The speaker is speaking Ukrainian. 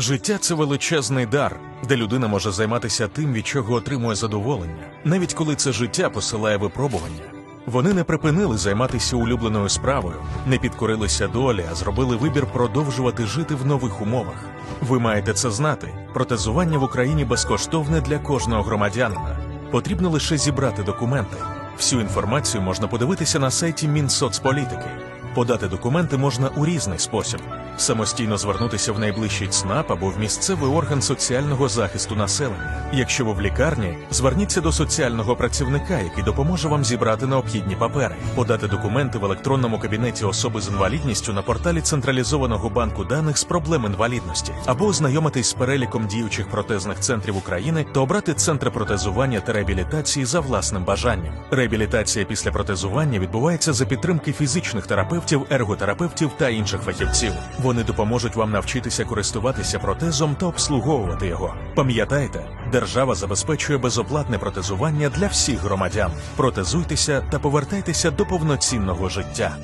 Життя це величезний дар, де людина може займатися тим, від чого отримує задоволення, навіть коли це життя посилає випробування. Вони не припинили займатися улюбленою справою, не підкорилися долі, а зробили вибір продовжувати жити в нових умовах. Ви маєте це знати. Протезування в Україні безкоштовне для кожного громадянина. Потрібно лише зібрати документи. Всю інформацію можна подивитися на сайті Мінсоцполітики. Подати документи можна у різний спосіб: самостійно звернутися в найближчий ЦНАП або в місцевий орган соціального захисту населення. Якщо ви в лікарні, зверніться до соціального працівника, який допоможе вам зібрати необхідні папери, подати документи в електронному кабінеті особи з інвалідністю на порталі централізованого банку даних з проблем інвалідності, або ознайомитись з переліком діючих протезних центрів України та обрати центр протезування та реабілітації за власним бажанням. Реабілітація після протезування відбувається за підтримки фізичних терапевтів, ерготерапевтів та інших фахівців. Вони допоможуть вам навчитися користуватися протезом та обслуговувати його. Пам'ятайте, держава забезпечує безоплатне протезування для всіх громадян. Протезуйтеся та повертайтеся до повноцінного життя.